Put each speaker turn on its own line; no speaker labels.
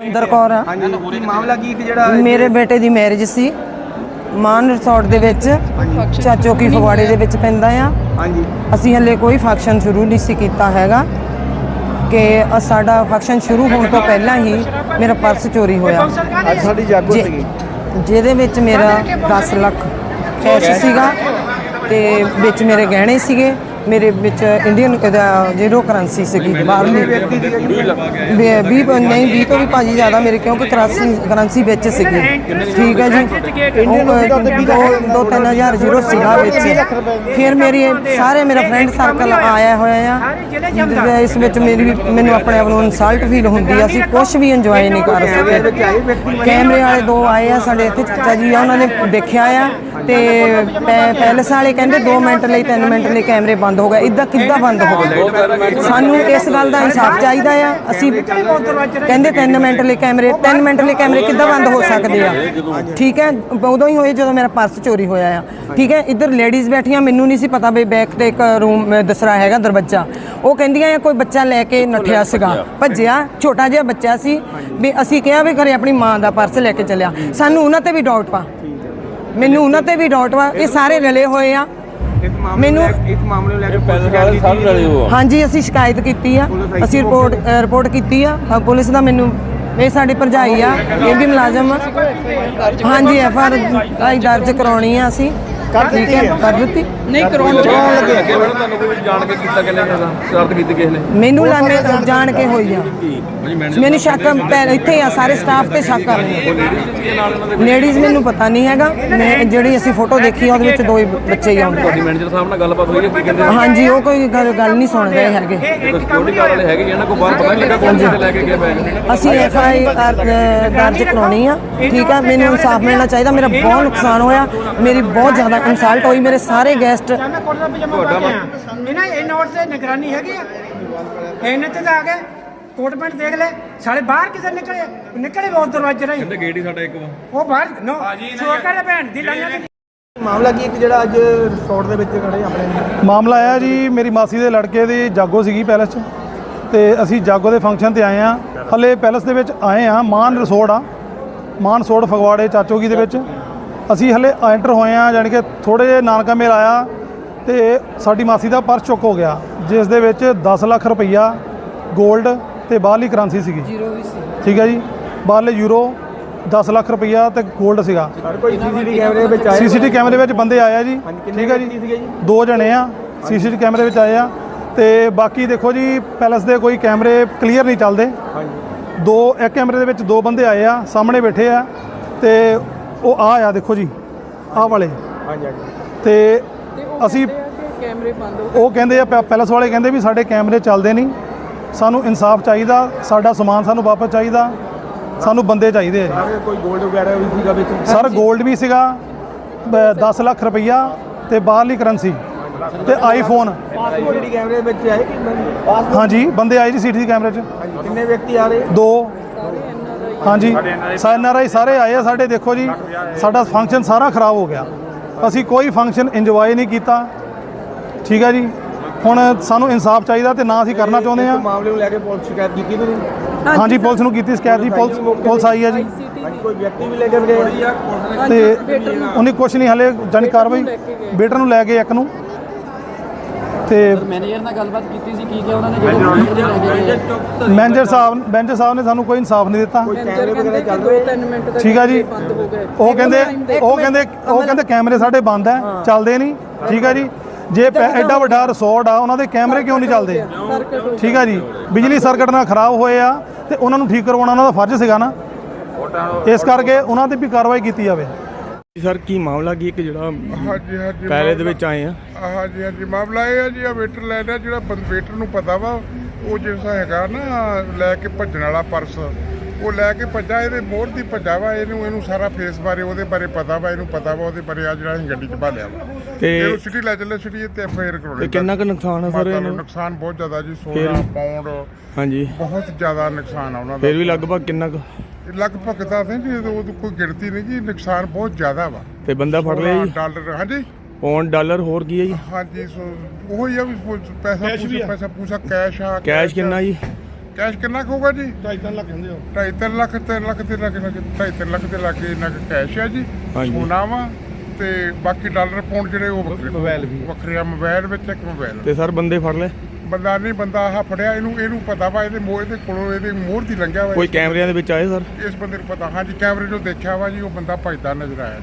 ਇੰਦਰ ਕੌਰ ਆ।
ਹਾਂਜੀ ਮਾਮਲਾ ਕੀ ਕਿ ਜਿਹੜਾ
ਮੇਰੇ ਬੇਟੇ ਦੀ ਮੈਰਿਜ ਸੀ। ਮਾਨ ਰਿਸੋਰਟ ਦੇ ਵਿੱਚ ਚਾਚੋ ਕੀ ਫਗਵਾੜੇ ਦੇ ਵਿੱਚ ਪੈਂਦਾ ਆ।
ਹਾਂਜੀ।
ਅਸੀਂ ਹਲੇ ਕੋਈ ਫੰਕਸ਼ਨ ਸ਼ੁਰੂ ਨਹੀਂ ਸੀ ਕੀਤਾ ਹੈਗਾ ਕਿ ਸਾਡਾ ਫੰਕਸ਼ਨ ਸ਼ੁਰੂ ਹੋਣ ਤੋਂ ਪਹਿਲਾਂ ਹੀ ਮੇਰਾ ਪਰਸ ਚੋਰੀ ਹੋਇਆ।
ਅੱਜ ਸਾਡੀ ਜਾਗੋ ਸੀਗੀ।
ਜਿਹਦੇ ਵਿੱਚ ਮੇਰਾ 10 ਲੱਖ ਕੈਸ਼ ਸੀਗਾ ਤੇ ਵਿੱਚ ਮੇਰੇ ਗਹਿਣੇ ਸੀਗੇ। ਮੇਰੇ ਵਿੱਚ ਇੰਡੀਅਨ ਜ਼ੀਰੋ ਕਰੰਸੀ ਸੀਗੀ ਬਾਹਰਲੀ ਵੀ- ਵੀਹ, ਨਹੀਂ 20 ਤੋਂ ਵੀ ਭਾਜੀ ਜ਼ਿਆਦਾ ਮੇਰੇ, ਕਿਉਂਕਿ ਕਰੰਸੀ ਕਰੰਸੀ ਵਿੱਚ ਸੀਗੀ। ਠੀਕ ਹੈ ਜੀ। ਉਹ ਦੋ- ਦੋ ਤਿੰਨ ਹਜ਼ਾਰ ਜ਼ੀਰੋ ਸੀਗਾ ਵਿੱਚ। ਫਿਰ ਮੇਰੀ ਸਾਰੇ ਮੇਰਾ ਫਰੈਂਡ ਸਰਕਲ ਆਇਆ ਹੋਇਆ ਆ। ਇਸ ਵਿੱਚ ਮੇਰੀ ਵੀ- ਮੈਨੂੰ ਆਪਣੇ ਆਪ ਨੂੰ ਇਨਸਲਟ ਫੀਲ ਹੁੰਦੀ ਆ। ਅਸੀਂ ਕੁਝ ਵੀ ਇੰਜੋਏ ਨਹੀਂ ਕਰ ਸਕੇ। ਕੈਮਰੇ ਵਾਲੇ ਦੋ ਆਏ ਆ ਸਾਡੇ ਇੱਥੇ, ਚਾਚਾ ਜੀ ਆ, ਉਹਨਾਂ ਨੇ ਦੇਖਿਆ ਆ। ਤੇ ਪੈ- ਪੈਲਸ ਵਾਲੇ ਕਹਿੰਦੇ 2 ਮਿੰਟ ਲਈ 3 ਮਿੰਟ ਲਈ ਕੈਮਰੇ ਬੰਦ ਹੋ ਗਿਆ, ਇਦਾਂ ਕਿੱਦਾਂ ਬੰਦ ਹੋ ਗਿਆ? ਸਾਨੂੰ ਇਸ ਗੱਲ ਦਾ ਇਨਸਾਫ ਚਾਹੀਦਾ ਆ। ਅਸੀਂ ਕਹਿੰਦੇ 3 ਮਿੰਟ ਲਈ ਕੈਮਰੇ 3 ਮਿੰਟ ਲਈ ਕੈਮਰੇ ਕਿੱਦਾਂ ਬੰਦ ਹੋ ਸਕਦੇ ਆ? ਠੀਕ ਹੈ, ਉਦੋਂ ਹੀ ਹੋਏ ਜਦੋਂ ਮੇਰਾ ਪਰਸ ਚੋਰੀ ਹੋਇਆ ਆ। ਠੀਕ ਹੈ, ਇੱਧਰ ਲੇਡੀਜ਼ ਬੈਠੀਆਂ, ਮੈਨੂੰ ਨਹੀਂ ਸੀ ਪਤਾ ਵੀ ਬੈਕ ਤੇ ਇੱਕ ਰੂਮ ਦਸਰਾ ਹੈਗਾ ਦਰਵਾਜ਼ਾ। ਉਹ ਕਹਿੰਦੀਆਂ ਆ, ਕੋਈ ਬੱਚਾ ਲੈ ਕੇ ਨੱਠਿਆ ਸੀਗਾ। ਭੱਜਿਆ, ਛੋਟਾ ਜਿਹਾ ਬੱਚਾ ਸੀ। ਵੀ ਅਸੀਂ ਕਿਹਾ ਵੀ ਘਰੇ ਆਪਣੀ ਮਾਂ ਦਾ ਪਰਸ ਲੈ ਕੇ ਚੱਲਿਆ। ਸਾਨੂੰ ਉਹਨਾਂ ਤੇ ਵੀ ਡਾਊਟ ਪਾ ਮੈਨੂੰ ਉਹਨਾਂ ਤੇ ਵੀ ਡਾਊਟ ਵਾ। ਇਹ ਸਾਰੇ ਰਲੇ ਹੋਏ ਆ। ਮੈਨੂੰ-
ਮੈਨੂੰ ਇਸ ਮਾਮਲੇ ਨੂੰ ਲੈ ਕੇ ਪੁਲਿਸ ਸ਼ਿਕਾਇਤ
ਸਾਰੇ
ਕੀਤੀ
ਰਲੇ ਹੋ। ਆ
ਹਾਂਜੀ ਅਸੀਂ ਸ਼ਿਕਾਇਤ ਕੀਤੀ ਆ। ਅਸੀਂ ਰਿਪੋਰਟ ਰਿਪੋਰਟ ਕੀਤੀ ਆ। ਪੁਲਿਸ ਦਾ ਮੈਨੂੰ ਇਹ ਸਾਡੀ ਭਰਜਾਈ ਆ ਇਹ ਵੀ ਮੁਲਾਜ਼ਮ ਆ। ਹਾਂਜੀ ਐਫ ਆਰ ਦਰਜ ਕਰਾਉਣੀ ਆ ਅਸੀਂ। ਹੈ। ਕਰ ਦਿੱਤੀ?
ਨਹੀਂ ਕਰਾਉਣ ਲੱਗੇ। ਅੱਗੇ ਮੈਡਮ ਤੁਹਾਨੂੰ ਕੋਈ ਜਾਣ ਕੇ ਕੀਤਾ ਕਿਨੇ ਦਾ? ਸ਼ਰਾਰਤ ਕੀਤੀ ਕਿਸ ਨੇ
ਮੈਨੂੰ ਲਾਣੇ ਜਾਣ ਕੇ ਹੋਈ ਆ। ਮੈਨੂੰ ਸ਼ੱਕ ਪੈ- ਇੱਥੇ ਆ ਸਾਰੇ ਸਟਾਫ ਤੇ ਸ਼ੱਕ ਕਰ ਰਹੇ ਆ ਲੇਡੀਜ਼ ਮੈਨੂੰ ਪਤਾ ਨਹੀਂ ਹੈਗਾ। ਮੈਂ ਜਿਹੜੀ ਅਸੀਂ ਫੋਟੋ ਦੇਖੀ ਆ ਉਹਦੇ ਵਿੱਚ ਦੋ ਹੀ ਬੱਚੇ ਹੀ ਆਉਂਦੇ
ਤੁਹਾਡੀ ਮੈਨੇਜਰ ਸਾਹਿਬ ਨਾਲ ਗੱਲਬਾਤ ਹੋਈ ਹੈ ਕੀ ਕਹਿੰਦੇ?
ਹਾਂਜੀ ਉਹ ਕੋਈ ਗੱਲ ਗੱਲ ਨਹੀਂ ਸੁਣ ਰਹੇ ਹੈਗੇ।
ਸਿਕਿਉਰਿਟੀ ਗਾਰਡ ਵਾਲੇ ਹੈਗੇ ਜੀ, ਇਹਨਾਂ ਕੋਲ ਬਾਹਰ ਪਤਾ ਨਹੀਂ ਲੱਗਾ ਕੌਣ ਜਿਹਦੇ ਲੈ ਕੇ ਗਿਆ ਬੈਗ
ਅਸੀਂ ਐਫ ਆਈ ਆਰ ਦਰਜ ਕਰਾਉਣੀ ਆ। ਠੀਕ ਆ ਮੈਨੂੰ ਇਨਸਾਫ ਮਿਲਣਾ ਚਾਹੀਦਾ। ਮੇਰਾ ਬਹੁਤ ਨੁਕਸਾਨ ਹੋਇਆ। ਮੇਰੀ ਬਹੁਤ ਜ਼ਿਆਦਾ ਇਨਸਲਟ ਹੋਈ ਮੇਰੇ ਸਾਰੇ ਗੈਸਟ
ਮੈਂ ਕੋਟ ਦਾ ਪਜਾਮਾ ਪਾ ਕੇ ਆਇਆ। ਇਹਨਾਂ ਇਹ ਨੋਟ ਤੇ ਨਿਗਰਾਨੀ ਹੈਗੀ ਆ। ਇਹਨੇ ਤੇ ਤਾਂ ਆ ਗਏ ਕੋਟ ਪੈਂਟ ਦੇਖ ਲੈ ਸਾਲੇ ਬਾਹਰ ਕਿਧਰ ਨਿਕਲੇ? ਨਿਕਲੇ ਬਹੁਤ ਦਰਵਾਜ਼ੇ ਰਾਹੀਂ।
ਕਹਿੰਦੇ ਗੇਟ ਹੀ ਸਾਡਾ ਇੱਕ
ਉਹ ਬਾਹਰ ਨੋ ਸੋ ਕਰੇ ਭੈਣ ਦੀ ਲਾਈਆਂ ਤੇ
ਮਾਮਲਾ ਕੀ ਕਿ ਜਿਹੜਾ ਅੱਜ ਰਿਸੋਰਟ ਦੇ ਵਿੱਚ ਖੜੇ ਆਪਣੇ?
ਮਾਮਲਾ ਆਇਆ ਜੀ ਮੇਰੀ ਮਾਸੀ ਦੇ ਲੜਕੇ ਦੀ ਜਾਗੋ ਸੀਗੀ ਪੈਲਸ 'ਚ। ਤੇ ਅਸੀਂ ਜਾਗੋ ਦੇ ਫੰਕਸ਼ਨ ਤੇ ਆਏ ਆ। ਹਲੇ ਪੈਲਸ ਦੇ ਵਿੱਚ ਆਏ ਆ ਮਾਨ ਰਿਸੋਰਟ ਆ। ਮਾਨ ਰਿਸੋਰਟ ਫਗਵਾੜੇ ਚਾਚੋਗੀ ਦੇ ਵਿੱਚ। ਅਸੀਂ ਹਲੇ ਐਂਟਰ ਹੋਏ ਆ ਜਾਣੀ ਕਿ ਥੋੜੇ ਜਿਹੇ ਨਾਨਕਾ ਮੇਲ ਆਇਆ ਤੇ ਸਾਡੀ ਮਾਸੀ ਦਾ ਪਰਸ ਚੁੱਕ ਹੋ ਗਿਆ ਜਿਸ ਦੇ ਵਿੱਚ 10 ਲੱਖ ਰੁਪਈਆ 골ਡ ਤੇ ਬਾਹਰਲੀ ਕਰੰਸੀ ਸੀਗੀ। ਜ਼ੀਰੋ ਵੀ ਸੀ। ਠੀਕ ਹੈ ਜੀ ਬਾਹਰਲੇ ਯੂਰੋ 10 ਲੱਖ ਰੁਪਈਆ ਤੇ 골ਡ ਸੀਗਾ
ਸੀਸੀਟੀਵੀ ਕੈਮਰੇ ਦੇ ਵਿੱਚ ਆਏ
ਕੈਮਰੇ ਵਿੱਚ ਬੰਦੇ ਆਏ ਆ ਜੀ। ਠੀਕ ਹੈ ਜੀ
ਜੀ?
ਦੋ ਜਣੇ ਆ ਸੀਸੀਟੀ ਕੈਮਰੇ ਵਿੱਚ ਆਏ ਆ। ਤੇ ਬਾਕੀ ਦੇਖੋ ਜੀ ਪੈਲਸ ਦੇ ਕੋਈ ਕੈਮਰੇ ਕਲੀਅਰ ਨਹੀਂ ਚੱਲਦੇ।
ਹਾਂਜੀ।
ਦੋ ਇੱਕ ਕੈਮਰੇ ਦੇ ਵਿੱਚ ਦੋ ਬੰਦੇ ਆਏ ਆ ਸਾਹਮਣੇ ਬੈਠੇ ਆ। ਤੇ ਉਹ ਆ ਆ ਦੇਖੋ ਜੀ ਆਹ ਵਾਲੇ।
ਹਾਂਜੀ ਹਾਂਜੀ।
ਤੇ ਅਸੀਂ ਉਹ ਕਹਿੰਦੇ ਆ ਪੈ- ਪੈਲਸ ਵਾਲੇ ਕਹਿੰਦੇ ਵੀ ਸਾਡੇ ਕੈਮਰੇ ਚੱਲਦੇ ਨਹੀਂ। ਸਾਨੂੰ ਇਨਸਾਫ ਚਾਹੀਦਾ ਸਾਡਾ ਸਮਾਨ ਸਾਨੂੰ ਵਾਪਸ ਚਾਹੀਦਾ ਸਾਨੂੰ ਬੰਦੇ ਚਾਹੀਦੇ ਆ ਜੀ।
ਸਾਰੇ ਕੋਈ 골ਡ ਵਗੈਰਾ ਵੀ ਸੀਗਾ ਵਿੱਚ?
ਸਰ 골ਡ ਵੀ ਸੀਗਾ ਬ- 10 ਲੱਖ ਰੁਪਈਆ ਤੇ ਬਾਹਰਲੀ ਕਰੰਸੀ ਤੇ ਆਈਫੋਨ
ਸੀਸੀਟੀਵੀ ਕੈਮਰੇ ਦੇ ਵਿੱਚ ਆਏ ਕਿ ਬੰਦੇ?
ਹਾਂਜੀ ਬੰਦੇ ਆਏ ਜੀ ਸੀਟੀ ਕੈਮਰੇ 'ਚ।
ਕਿੰਨੇ ਵਿਅਕਤੀ ਆ ਰਹੇ?
ਦੋ। ਹਾਂਜੀ। ਐਨਆਰਆਈ ਸਾਰੇ ਆਏ ਆ ਸਾਡੇ ਦੇਖੋ ਜੀ ਸਾਡਾ ਫੰਕਸ਼ਨ ਸਾਰਾ ਖਰਾਬ ਹੋ ਗਿਆ। ਅਸੀਂ ਕੋਈ ਫੰਕਸ਼ਨ ਇੰਜੋਏ ਨਹੀਂ ਕੀਤਾ। ਠੀਕ ਹੈ ਜੀ? ਹੁਣ ਸਾਨੂੰ ਇਨਸਾਫ ਚਾਹੀਦਾ ਤੇ ਨਾ ਅਸੀਂ ਕਰਨਾ ਚਾਹੁੰਦੇ ਆ
ਮਾਮਲੇ ਨੂੰ ਲੈ ਕੇ ਪੁਲਿਸ ਸ਼ਿਕਾਇਤ ਕੀਤੀ ਤੁਸੀਂ?
ਹਾਂਜੀ ਪੁਲਿਸ ਨੂੰ ਕੀਤੀ ਸ਼ਿਕਾਇਤ ਜੀ ਪੁਲਿਸ ਪੁਲਿਸ ਆਈ ਹੈ ਜੀ।
ਕੋਈ ਵਿਅਕਤੀ ਵੀ ਲੈ ਕੇ ਗਏ?
ਤੇ ਉਹਨੇ ਕੁਝ ਨਹੀਂ ਹਲੇ ਜਾਣੀ ਕਾਰਵਾਈ। ਬੇਟਰ ਨੂੰ ਲੈ ਗਏ ਇੱਕ ਨੂੰ। ਤੇ
ਮੈਨੇਜਰ ਨਾਲ ਗੱਲਬਾਤ ਕੀਤੀ ਸੀ ਕੀ ਕਿਹਾ ਉਹਨਾਂ ਨੇ? ਜਦੋਂ
ਮੈਨੇਜਰ ਸਾਹਿਬ ਮੈਨੇਜਰ ਸਾਹਿਬ ਨੇ ਸਾਨੂੰ ਕੋਈ ਇਨਸਾਫ ਨਹੀਂ ਦਿੱਤਾ।
ਕੋਈ ਕੈਮਰੇ ਵਗੈਰਾ ਚੱਲ ਰਹੇ?
ਠੀਕ ਆ ਜੀ। ਉਹ ਕਹਿੰਦੇ ਉਹ ਕਹਿੰਦੇ ਉਹ ਕਹਿੰਦੇ ਕੈਮਰੇ ਸਾਡੇ ਬੰਦ ਹੈ ਚੱਲਦੇ ਨਹੀਂ। ਠੀਕ ਆ ਜੀ। ਜੇ ਪੈ- ਐਡਾ ਵੱਡਾ ਰਿਸੋਰਟ ਆ ਉਹਨਾਂ ਦੇ ਕੈਮਰੇ ਕਿਉਂ ਨਹੀਂ ਚੱਲਦੇ? ਠੀਕ ਆ ਜੀ। ਬਿਜਲੀ ਸਰਕਟ ਨਾਲ ਖਰਾਬ ਹੋਏ ਆ ਤੇ ਉਹਨਾਂ ਨੂੰ ਠੀਕ ਕਰਵਾਉਣਾ ਉਹਨਾਂ ਦਾ ਫਰਜ਼ ਸੀਗਾ ਨਾ। ਇਸ ਕਰਕੇ ਉਹਨਾਂ ਤੇ ਵੀ ਕਾਰਵਾਈ ਕੀਤੀ ਜਾਵੇ।
ਸਰ ਕੀ ਮਾਮਲਾ ਕੀ ਕਿ ਜਿਹੜਾ
ਹਾਂਜੀ ਹਾਂਜੀ
ਪੈਲੇ ਦੇ ਵਿੱਚ ਆਏ ਆ?
ਹਾਂਜੀ ਹਾਂਜੀ ਮਾਮਲਾ ਇਹ ਹੈ ਜੀ ਆ ਵੇਟਰ ਲੈ ਲਿਆ ਜਿਹੜਾ ਬੰਦ ਵੇਟਰ ਨੂੰ ਪਤਾ ਵਾ ਉਹ ਜਿਹੜਾ ਹੈਗਾ ਨਾ ਲੈ ਕੇ ਭੱਜਣ ਵਾਲਾ ਪਰਸ ਉਹ ਲੈ ਕੇ ਭੱਜਾ ਇਹਦੇ ਮੋਹਰ ਦੀ ਭੱਜਾ ਵਾ ਇਹਨੂੰ ਇਹਨੂੰ ਸਾਰਾ ਫੇਸ ਬਾਰੇ ਉਹਦੇ ਬਾਰੇ ਪਤਾ ਵਾ ਇਹਨੂੰ ਪਤਾ ਵਾ ਉਹਦੇ ਬਾਰੇ ਆ ਜਿਹੜਾ ਅਸੀਂ ਗੱਡੀ 'ਚ ਭਾਲਿਆ ਵਾ।
ਤੇ-
ਇਹਨੂੰ ਸਿਟੀ ਲੈ ਚੱਲੇ ਸਿਟੀ ਤੇ ਫੇਰ ਕਰਾਉਣੇ
ਕਿੰਨਾ ਕੁ ਨੁਕਸਾਨ ਆ ਸਰ ਇਹਨੂੰ?
ਨੁਕਸਾਨ ਬਹੁਤ ਜ਼ਿਆਦਾ ਜੀ 16 ਪਾਉਂਡ
ਹਾਂਜੀ।
ਬਹੁਤ ਜ਼ਿਆਦਾ ਨੁਕਸਾਨ ਆ ਉਹਨਾਂ ਦਾ।
ਫਿਰ ਵੀ ਲਗਭਗ ਕਿੰਨਾ ਕੁ
ਲਗਭਗ ਤਾਂ ਨਹੀਂ ਜੀ ਉਹ ਕੋਈ ਗਿਣਤੀ ਨਹੀਂ ਜੀ ਨੁਕਸਾਨ ਬਹੁਤ ਜ਼ਿਆਦਾ ਵਾ।
ਤੇ ਬੰਦਾ ਫੜ ਲਿਆ ਜੀ?
ਡਾਲਰ ਹਾਂਜੀ?
ਪੌਂਡ ਡਾਲਰ ਹੋਰ ਕੀ ਹੈ ਜੀ?
ਹਾਂਜੀ ਸੋ ਉਹ ਹੀ ਆ ਵੀ ਪੈਸਾ ਪੂਸਾ ਪੈਸਾ ਪੂਸਾ ਕੈਸ਼ ਆ
ਕੈਸ਼ ਕਿੰਨਾ ਜੀ?
ਕੈਸ਼ ਕਿੰਨਾ ਹੋਊਗਾ ਜੀ?
2.5 ਲੱਖ ਹੁੰਦੇ ਹੋ
2.5 ਲੱਖ 3 ਲੱਖ ਦੇ ਲੱਗੇ ਲੱਗੇ 2.5 ਲੱਖ ਦੇ ਲੱਗੇ ਇੰਨਾ ਕੁ ਕੈਸ਼ ਹੈ ਜੀ ਸੋਨਾ ਵਾ ਤੇ ਬਾਕੀ ਡਾਲਰ ਪਾਉਂਡ ਜਿਹੜੇ ਉਹ ਵੱਖਰੇ
ਮੋਬਾਈਲ ਵੀ।
ਵੱਖਰੇ ਆ ਮੋਬਾਈਲ ਵਿੱਚ ਇੱਕ ਮੋਬਾਈਲ
ਤੇ ਸਰ ਬੰਦੇ ਫੜ ਲਏ?
ਬੰਦਾ ਨਹੀਂ ਬੰਦਾ ਆਹ ਫੜਿਆ ਇਹਨੂੰ ਇਹਨੂੰ ਪਤਾ ਵਾ ਇਹਦੇ ਮੋਹ ਇਹਦੇ ਕੋਲੋਂ ਇਹਦੇ ਮੋਹਰ ਦੀ ਲੰਘਿਆ ਵਾ
ਕੋਈ ਕੈਮਰਿਆਂ ਦੇ ਵਿੱਚ ਆਏ ਸਰ?
ਇਸ ਬੰਦੇ ਨੂੰ ਪਤਾ। ਹਾਂਜੀ ਕੈਮਰੇ ਤੋਂ ਦੇਖਿਆ ਵਾ ਜੀ ਉਹ ਬੰਦਾ ਭੱਜਦਾ ਨਜ਼ਰ ਆਇਆ